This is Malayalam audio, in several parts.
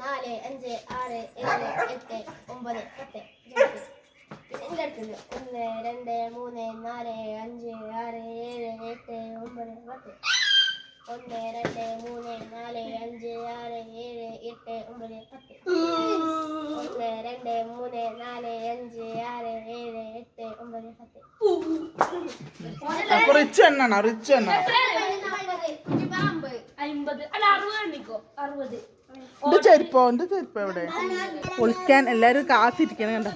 നാല് അഞ്ച് ആറ് ഏഴ് എട്ട് ഒമ്പത് പത്ത്. എന്റെ അടുത്തുണ്ട് ഒന്ന് രണ്ട് മൂന്ന് നാല് അഞ്ച് ആറ് ഏഴ് എട്ട് ഒമ്പത് പത്ത്. ഒന്ന് രണ്ട് മൂന്ന് നാല് അഞ്ച് ആറ് ഏഴ് എട്ട് ഒമ്പത് പത്ത്. ഒന്ന് രണ്ട് മൂന്ന് നാല് അഞ്ച് ആറ് ഏഴ് എട്ട് ഒമ്പത് പത്ത്. അപ്പൊ റിച്ച് എണ്ണാണോ റിച്ച് എണ്ണ അമ്പത്. അമ്പത്. അല്ല അറുപത് എണ്ണിക്കോ? അറുപത്. എന്റെ ചെരുപ്പോ എന്റെ ചെരുപ്പോ എവിടെ ഒളിക്കാൻ എല്ലാരും കാത്തിരിക്കണം കണ്ട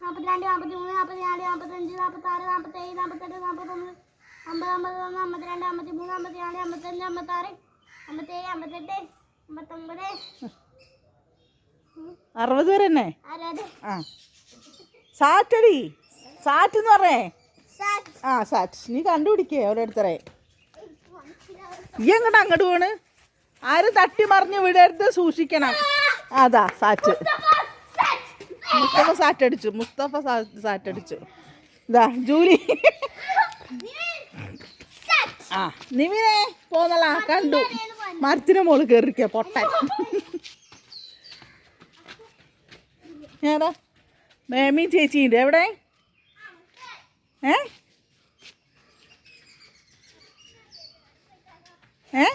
നാൽപ്പത്തിരണ്ട് നാൽപ്പത്തി മൂന്ന് നാൽപ്പത്തിനാല് നാൽപ്പത്തഞ്ച് നാൽപ്പത്താറ് നാൽപ്പത്തേഴ് നാൽപ്പത്തെട്ട് നാൽപ്പത്തൊന്ന് അമ്പത് അമ്പത് ഒന്ന് അമ്പത്തിരണ്ട് അമ്പത്തി മൂന്ന് അമ്പത്തിനാല് അമ്പത്തഞ്ച് അമ്പത്താറ് അമ്പത്തേഴ് അമ്പത്തെട്ട് അമ്പത്തൊമ്പത് അറുപത് വരെ തന്നെ ആ. സാറ്റടി. സാറ്റ് എന്ന് പറഞ്ഞേ ആ സാറ്റ്. നീ കണ്ടുപിടിക്കേ ഓരോരുത്തരെ. ഈ എങ്ങോട്ട് അങ്ങോട്ട് പോണ് ആരും തട്ടി മറിഞ്ഞ് വിടരുത് സൂക്ഷിക്കണം. അതാ സാറ്റ്. മുസ്തഫ സാറ്റ് അടിച്ചു മുസ്തഫ സാറ്റടിച്ചു. സാറ്റ് അടിച്ചു ഇതാ ജൂലി. ആ നിവിനെ പോന്നല്ല കണ്ടു. മരത്തിന് മോൾ കയറിക്ക പൊട്ടൻ. ഏതാ മേമി ചേച്ചിന്റെ എവിടെ? ഏ? ഏ?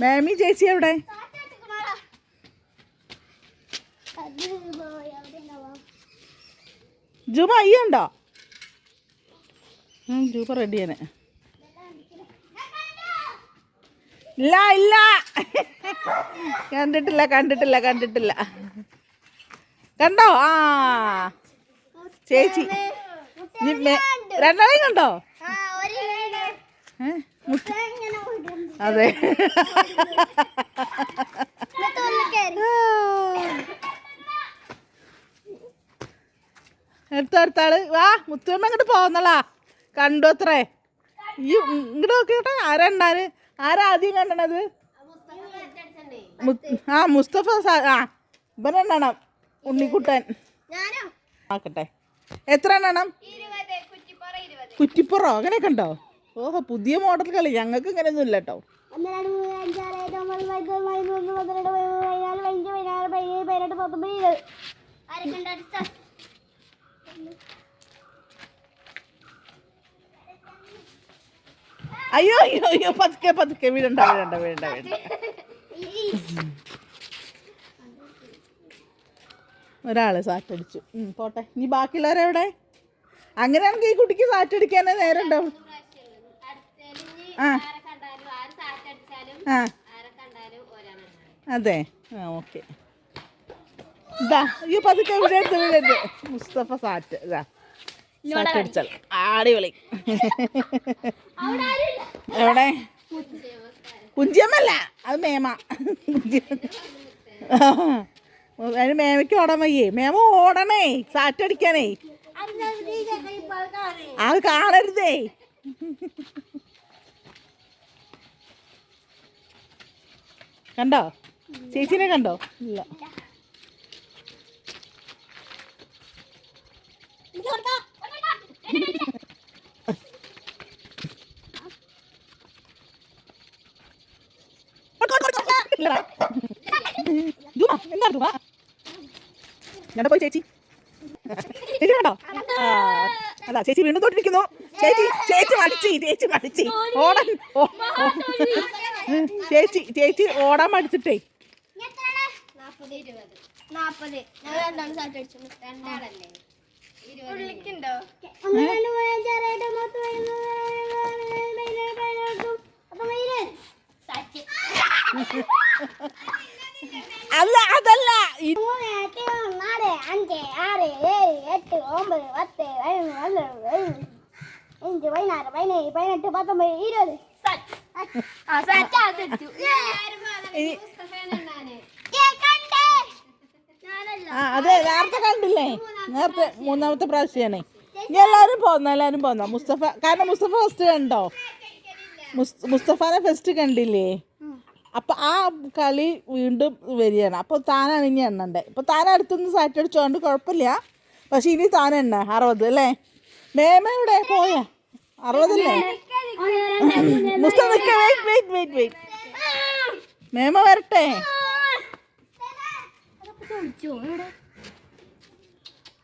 മേമി ചേച്ചി എവിടെ? ഉണ്ടോ? ഉം, ജൂബ റെഡിയാണ് ഇല്ല ഇല്ല. കണ്ടിട്ടില്ല കണ്ടിട്ടില്ല കണ്ടിട്ടില്ല. കണ്ടോ? ആ. ചേച്ചി രണ്ടാളെയും കണ്ടോ? അതെ. എടുത്ത അടുത്താൾ വാ മുത്തുമ്മ ഇങ്ങോട്ട് പോകുന്നളാ കണ്ടു അത്രേ? ഈ ഇങ്ങോട്ട് നോക്കിയോട്ടെ. ആരാ ഉണ്ടാൽ ആരാ ആദ്യം കണ്ടണത്? ആ മുസ്തഫ ആ ഇവനെണ്ണം ഉണ്ണിക്കുട്ടൻ. ആക്കട്ടെ. എത്ര എണ്ണം? കുറ്റിപ്പുറ അങ്ങനെയൊക്കെ ഉണ്ടോ? ഓഹോ പുതിയ മോഡൽ കളി. ഞങ്ങൾക്ക് ഇങ്ങനെയൊന്നും ഇല്ല കേട്ടോ. അയ്യോ അയ്യോ അയ്യോ പതുക്കെ പതുക്കെ. വീടണ്ട വീടണ്ട വീടണ്ട വീടണ്ട ഒരാൾ സാറ്റടിച്ചു. പോട്ടെ. ഇനി ബാക്കിയുള്ളവരെവിടെ അങ്ങനെയാണെങ്കിൽ ഈ കുട്ടിക്ക് സാറ്റടിക്കാനേ നേരം ഉണ്ടാവും ആ. ആ. അതെ. ആ ഓക്കെ. ഇതാ ഈ പതുക്കെ ഇവിടെ വിടരുത് മുസ്തഫ സാറ്റ് ഇതാ സാറ്റ് അടിച്ചാൽ വിളി എവിടെ? കുഞ്ചിയമ്മല്ല അത് മേമ. അതിന് മേമയ്ക്ക് ഓടാൻ മേമ ഓടണേ. സാറ്റടിക്കാനേ അത് കാണരുതേ. കണ്ടോ? ചേച്ചിനെ കണ്ടോ? ഇല്ല. ഇല്ലടാ. ജുമാ, എന്താ ജുമാ? ഞണ്ട പോയി ചേച്ചി ചേച്ചി കണ്ടോ അല്ല ചേച്ചി വീണ്ടും തൊട്ടിരിക്കുന്നു ചേച്ചി ചേച്ചി മടിച്ചി ചേച്ചി മടിച്ചി ഓടാൻ. ചേച്ചി ചേച്ചി ഓടാൻ മടിച്ചിട്ടേ ഇരുപത് അല്ല അതല്ല. ഈ മൂന്ന് എട്ട് നാല് അഞ്ച് ആറ് ഏഴ് എട്ട് ഒമ്പത് പത്ത് പതിനൊന്ന് പന്ത്രണ്ട് പതിമൂന്ന് അഞ്ച് പതിനാറ് പതിനേഴ് പതിനെട്ട് പത്തൊമ്പത് ഇരുപത് ആ അതെ നേരത്തെ കണ്ടില്ലേ? നേരത്തെ മൂന്നാമത്തെ പ്രാവശ്യമാണ് ഇനി എല്ലാവരും പോന്ന എല്ലാവരും പോന്ന? മുസ്തഫ കാരണം മുസ്തഫ ഫസ്റ്റ് കണ്ടോ? മുസ്- മുസ്തഫാനെ ഫസ്റ്റ് കണ്ടില്ലേ? അപ്പൊ ആ കളി വീണ്ടും വരികയാണ്. അപ്പോൾ താനാണ് ഇനി എണ്ണണ്ടേ? ഇപ്പൊ താൻ അടുത്തുനിന്ന് സാറ്റ് അടിച്ചോണ്ട് കുഴപ്പമില്ല. പക്ഷെ ഇനി താൻ എണ്ണ. അറുപത് അല്ലേ? മേമ ഇവിടെ പോയാ? അറുപതല്ലേ? മുസ്ത മേമ വരട്ടെ?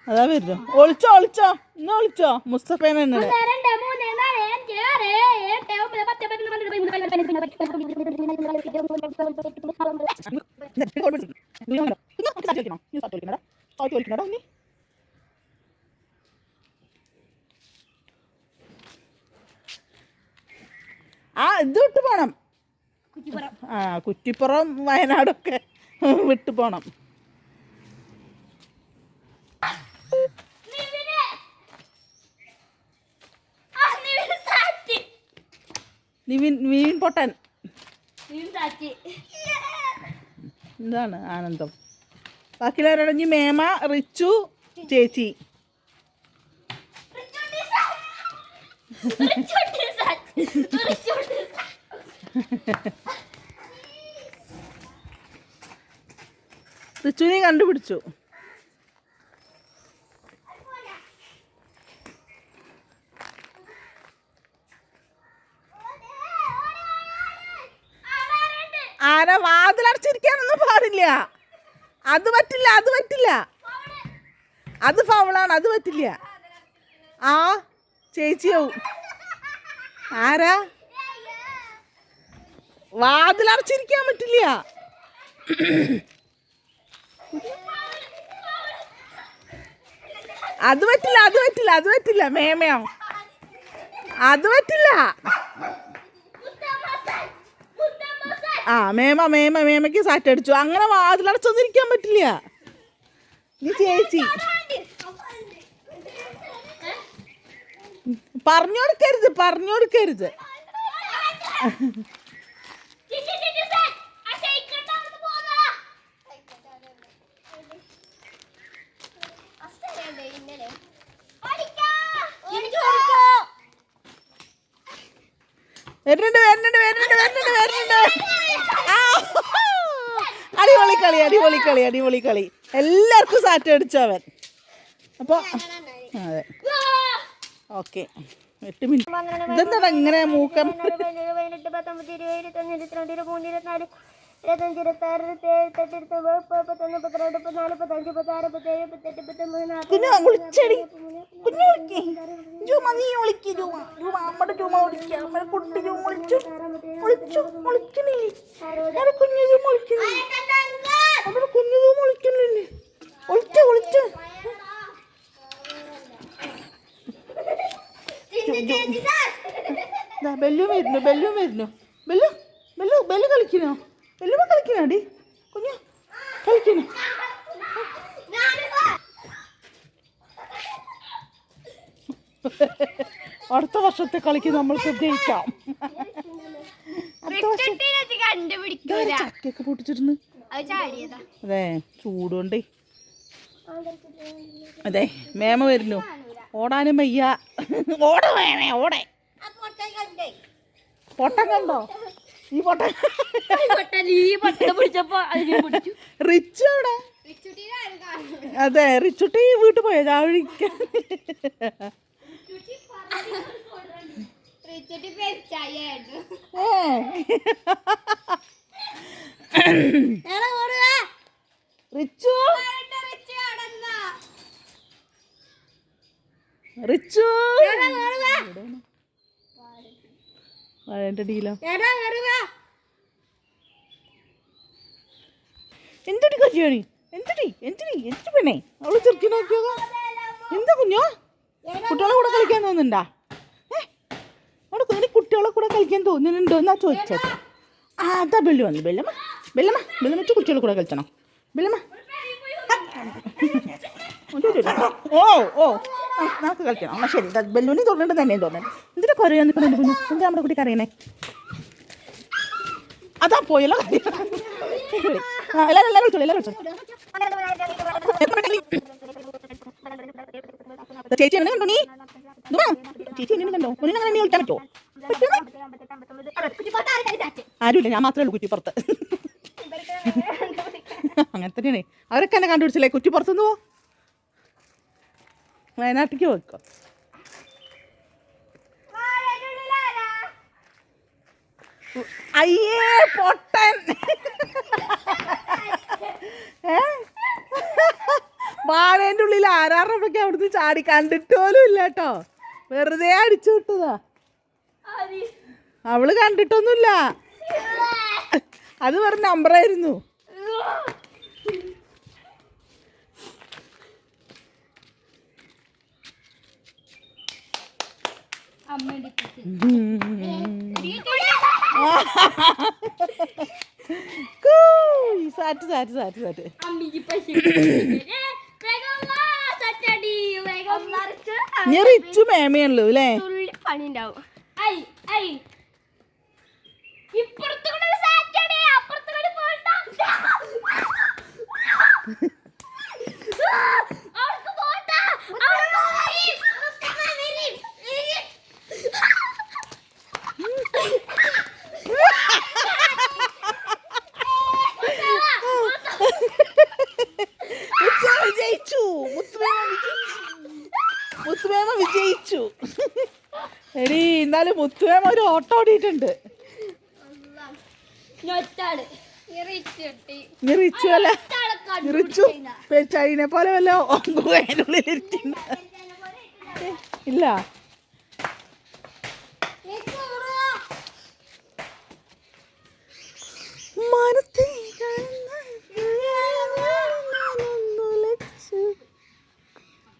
അതാ വരുന്നു ഒളിച്ചോ ഒളിച്ചോ ഇന്ന് ഒളിച്ചോ. മുസ്തഫേനെ ആ ഇത് വിട്ടു പോണം. ആ കുറ്റിപ്പുറം വയനാടൊക്കെ വിട്ടു പോണം. നിവിൻ നിവിൻ പൊട്ടൻ. എന്താണ് ആനന്ദം? ബാക്കിയുള്ളവരോട് ഇനി മേമ റിച്ചു ചേച്ചി. റിച്ചുവിനെ കണ്ടുപിടിച്ചു. ആരാ വാതിലടച്ചിരിക്കാനൊന്നും പാടില്ല. അത് പറ്റില്ല അത് പറ്റില്ല. അത് ഫൗളാണ് അത് പറ്റില്ല. ആ ചേച്ചിയാവും ആരാ? വാതിലടച്ചിരിക്കാൻ പറ്റില്ല. അത് പറ്റില്ല അത് പറ്റില്ല അത് പറ്റില്ല മേമയോ അത് പറ്റില്ല. ആ മേമ മേമ മേമയ്ക്ക് സാറ്റ് അടിച്ചു. അങ്ങനെ വാതിലടച്ചൊന്നും ഇരിക്കാൻ പറ്റില്ല. നീ ചേച്ചി. പറഞ്ഞു കൊടുക്കരുത് പറഞ്ഞു കൊടുക്കരുത് വരുന്നുണ്ട് വരുന്നുണ്ട് വരുന്നുണ്ട് വരുന്നുണ്ട് വരുന്നുണ്ട്. അടിപൊളി കളി അടിപൊളി കളി അടിപൊളി കളി. എല്ലാവർക്കും സാറ്റ് അടിച്ചു അവൻ. അപ്പോൾ അതെ. ഓക്കെ. എട്ട് മിനിറ്റ്. ഇതെന്താണ് ഇങ്ങനെ മൂക്കം? ഇരുപത്തഞ്ച് ഇരുപത്താറ് ഇരുപത്തേഴ് ഇരുപത്തെട്ട് ഇരുപത്തി ഒമ്പത് മുപ്പത്തൊന്ന് മുപ്പത്തിരണ്ട് മുപ്പത്തിനാല് മുപ്പത്തഞ്ച് മുപ്പത്താറ് മുപ്പത്തേഴ് മുപ്പത്തെട്ട് മുപ്പത്തൊമ്പത് ബെല്ലു വരുന്നു ബെല്ലു വരുന്നു. ബെല്ലു ബെല്ലു ബെല്ലു കളിക്കണോ? ബെല്ലു കളിക്കണാടി കുഞ്ഞു കളിക്കണോ അടുത്ത വർഷത്തെ കളിക്ക് നമ്മൾ ജയിക്കാം അടുത്ത വർഷം ചക്കൊക്കെ പൊട്ടിച്ചിരുന്നു അതെ ചൂടുകൊണ്ടേ. അതെ മേമ വരുന്നു. ഓടാനും വയ്യ. ഓട വേണേ ഓടെ. പൊട്ടം കണ്ടോ? ഈ പൊട്ട. റിച്ചു അവിടെ അതെ റിച്ചുട്ടി വീട്ടിൽ പോയത് ഏ. റിച്ചു? റിച്ചു വാഴന്റെ ഡീലോ. എന്തൊരു കല്യാണി എന്തൊടി എന്തൊടി? എന്തൊരു പെണ്ണേ? അവൾ ചെറുക്കി നോക്കിയോ എന്താ കുഞ്ഞോ? കുട്ടികളെ കൂടെ കളിക്കാൻ തോന്നുന്നുണ്ടാ? ഏ? അവിടെ കുഞ്ഞിന് കുട്ടികളെ കൂടെ കളിക്കാൻ തോന്നുന്നുണ്ടോ എന്നാ ചോദിച്ചത് ആ അതാ ബെല്ലു വന്നു. ബെല്ലമ്മ ബെല്ലമ്മ ബെല്ലമ്മ വെച്ച് കുട്ടികളെ കൂടെ കളിച്ചണോ. ബെല്ലമ്മ. ഓ ഓ. നമുക്ക് കളിക്കണം. എന്നാൽ ശരി. ബെല്ലൂനി തോന്നുന്നുണ്ട് തന്നെ തോന്നുന്നു എന്തിനാ നിൽക്കുന്നുണ്ട് കുഞ്ഞു എന്താ നമ്മുടെ കുട്ടി കറിയണേ അതാ പോയല്ലോ എല്ലാവരും എല്ലാവരും എല്ലാവരും ചേച്ചി എന്നെ നീ? ചേച്ചി എന്നെ കണ്ടോ? അങ്ങനെ വിളിക്കാൻ പറ്റുമോ ആരുമില്ല ഞാൻ മാത്രമേ ഉള്ളൂ കുറ്റിപ്പുറത്ത് അങ്ങനെ തന്നെയാണ്. അവരൊക്കെ എന്നെ കണ്ടുപിടിച്ചില്ലേ? കുറ്റിപ്പുറത്തുനിന്ന് പോ. വയനാട്ടിലേക്ക് പോയിക്കോ. അയ്യേ പൊട്ടൻ. ഏ? വാഴേന്റെ ഉള്ളിൽ ആരാറപ്പൊക്കെ അവിടുന്ന് ചാടി കണ്ടിട്ട് പോലും ഇല്ല കേട്ടോ. വെറുതെ അടിച്ചു വിട്ടതാ. അവൾ കണ്ടിട്ടൊന്നുമില്ല. അത് വെറും നമ്പറായിരുന്നു സാറ്റ് സാറ്റ് സാറ്റ് സാറ്റ് നീ റിച്ചു മേമയുള്ളൂ അല്ലേ പണിണ്ടാവും അവർക്ക് പോട്ടാ അവർക്ക് വിജയിച്ചു മുത്തുമേമ വിജയിച്ചു മുത്തുമേമ വിജയിച്ചു എടി എന്നാലും മുത്തുമേമ ഒരു ഓട്ടോ ഓടിയിട്ടുണ്ട് ഞൊറ്റാൾ. ഇറിച്ചുട്ടി. നീ റിച്ചു അല്ല ഞൊറ്റാളെ നീ റിച്ചു കണ്ടുപിടിച്ചതിനാ. ചൈനെ പോലെ വല്ല ഗുഹേനുള്ളിൽ ഇല്ല മനത്തെ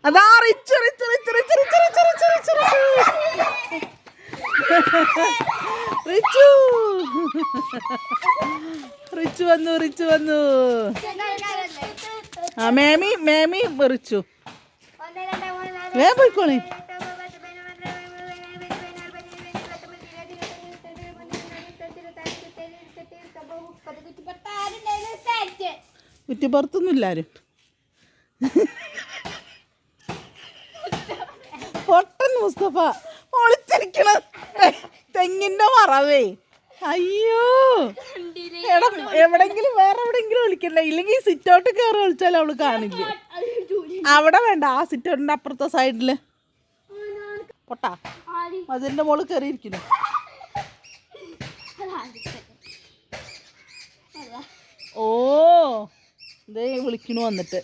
അതാ റിച്ചു റിച്ചു റിച്ചു റിച്ചു റിച്ചു റിച്ചു റിച്ചു റിച്ചു റിച്ചു റിച്ചു വന്നു റിച്ചു വന്നു ആ മേമി മേമി റിച്ചു വേഗം പോയിക്കോളി കുറ്റിപ്പുറത്തൊന്നും ഇല്ലാരും. പൊട്ടൻ മുസ്തഫ ഒളിച്ചിരിക്കണ. തെങ്ങിന്റെ മറവേ. അയ്യോ. എടാ എവിടെങ്കിലും വേറെ എവിടെങ്കിലും ഒളിക്കണ്ട? ഇല്ലെങ്കിൽ സിറ്റ് ഔട്ട് കയറി വിളിച്ചാൽ അവൾ കാണില്ല? അവിടെ വേണ്ട ആ സിറ്റ് ഔട്ടിന്റെ അപ്പുറത്തെ സൈഡിൽ പൊട്ടാ. അതിന്റെ മോൾ കയറിയിരിക്കുന്നു. ഓ. ഇതേ വിളിക്കണു വന്നിട്ട്.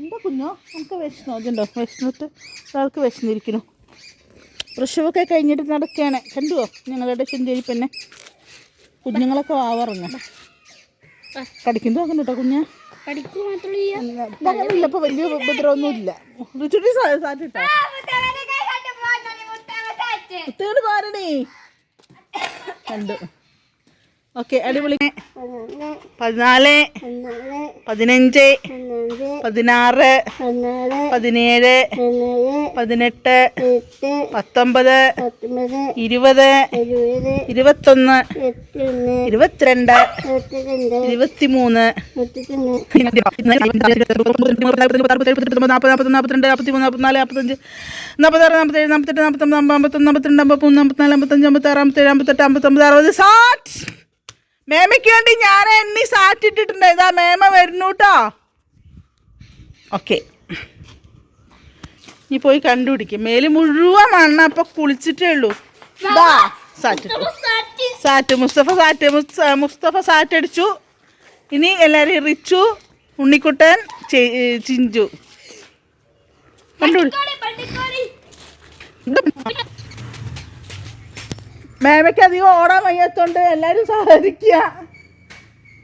എന്താ കുഞ്ഞോ? നമുക്ക് വിശന്നോ? അതുണ്ടോ വിശന്നിട്ട് ഒരാൾക്ക് വിശന്നിരിക്കണു. പ്രസവമൊക്കെ കഴിഞ്ഞിട്ട് നടക്കുകയാണ് കണ്ടുവോ? ഞങ്ങളുടെ ചിന്തയിൽ പിന്നെ കുഞ്ഞുങ്ങളൊക്കെ വാവറങ്ങ. കടിക്കുന്നു അങ്ങനെ കേട്ടോ കുഞ്ഞ മാത്രമല്ല ഇപ്പൊ വലിയ ഉപദ്രവമൊന്നും ചുറ്റി പാരണേ കണ്ടു. ഓക്കെ അടിപൊളി. പതിനാല് പതിനഞ്ച് പതിനാറ് പതിനേഴ് പതിനെട്ട് പത്തൊമ്പത് ഇരുപത് ഇരുപത്തൊന്ന് ഇരുപത്തിരണ്ട് ഇരുപത്തിമൂന്ന്. നാൽപ്പത് നാൽപ്പത്തിരണ്ട് നാൽപ്പത്തിമൂന്ന് നാൽപ്പത്തിനാല് നാൽപ്പത്തഞ്ച് നാൽപ്പത്താറ് നാൽപ്പത്തേഴ് നാൽപ്പത്തെട്ട് നാൽപ്പത്തൊമ്പത് അമ്പത്തൊന്ന് അമ്പത്തിരണ്ട് അമ്പത്തിമൂന്ന് അമ്പത്തിനാല് അമ്പത്തഞ്ച് അമ്പത്താറ് അമ്പത്തേഴ് അമ്പത്തെട്ട് അമ്പത്തൊമ്പത് അറുപത്. സാറ്റ്! മേമയ്ക്ക് വേണ്ടി ഞാൻ എണ്ണി സാറ്റിട്ടിട്ടുണ്ട്. ഇതാ മേമ വരുന്നു കേട്ടോ ഓക്കെ. നീ പോയി കണ്ടുപിടിക്കും. മേൽ മുഴുവൻ മണ്ണ അപ്പൊ കുളിച്ചിട്ടേ ഉള്ളൂ. ഇതാ സാറ്റ്. സാറ്റ്. മുസ്തഫ സാറ്റ്. മുസ്ത- മുസ്തഫ സാറ്റ് അടിച്ചു. ഇനി എല്ലാരും റിച്ചു ഉണ്ണിക്കുട്ടൻ ചിഞ്ചു. കണ്ടുപിടി. മേമയ്ക്ക് അധികം ഓടാൻ വയ്യാത്തോണ്ട് എല്ലാവരും സഹകരിക്കുക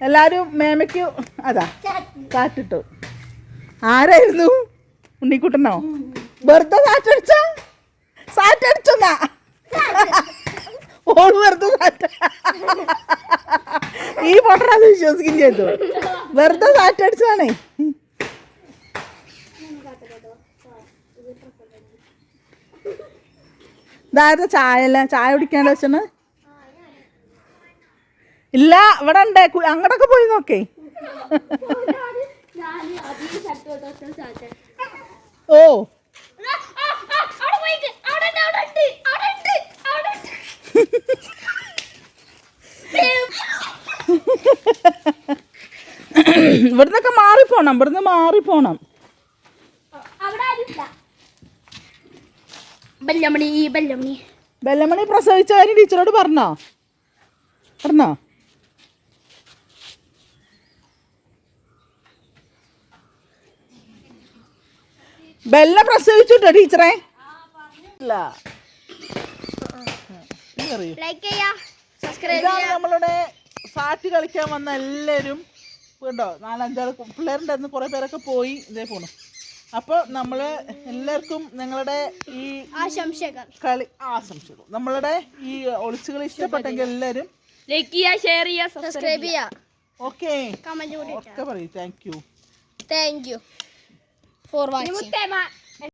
എല്ലാവരും മേമയ്ക്ക് അതാ കാറ്റിട്ടു. ആരായിരുന്നു? ഉണ്ണിക്കുട്ടനോ? വെറുതെ സാറ്റടിച്ച സാറ്റടിച്ചെന്നാ? ഓൾ വെറുതെ സാറ്റ ഈ പൊട്ടണ അത് വിശ്വസിക്കുകയും ചെയ്തു. വെറുതെ സാറ്റടിച്ചതാണേ. ഇതായത് ചായ അല്ലേ? ചായ കുടിക്കേണ്ട വെച്ചാണ് ഇല്ല ഇവിടെ ഉണ്ട്. അങ്ങോട്ടൊക്കെ പോയി നോക്കേ. ഓ. ഇവിടുന്നൊക്കെ മാറിപ്പോണം ഇവിടുന്ന് മാറിപ്പോണം. ബെല്ലമണി ബെല്ലമണി. ബെല്ലമണി പ്രസവിച്ച കാര്യം ടീച്ചറോട് പറഞ്ഞോ? പറഞ്ഞോ? ബെല്ല പ്രസവിച്ചുട്ടോ ടീച്ചറെ? ഇല്ല. ഇതാണ് നമ്മളുടെ സാറ്റ് കളിക്കാൻ വന്ന എല്ലാവരും. കേട്ടോ നാലഞ്ചാറ് പിള്ളേരുണ്ടായിരുന്നു പിള്ളേരുടെ അന്ന് കുറേ പേരൊക്കെ പോയി. ഇതേ പോണു. അപ്പോൾ നമ്മൾ എല്ലാവർക്കും നിങ്ങളുടെ ഈ ആശംസകൾ. കളി ആശംസകൾ. നമ്മളുടെ ഈ ഒളിച്ചുകൾ ഇഷ്ടപ്പെട്ടെങ്കിൽ എല്ലാവരും ലൈക്ക് ചെയ്യുക ഷെയർ ചെയ്യുക സബ്സ്ക്രൈബ് ചെയ്യാ ഓക്കെ കമന്റ് കൂടി ഒക്കെ പറയൂ. Thank you thank you for watching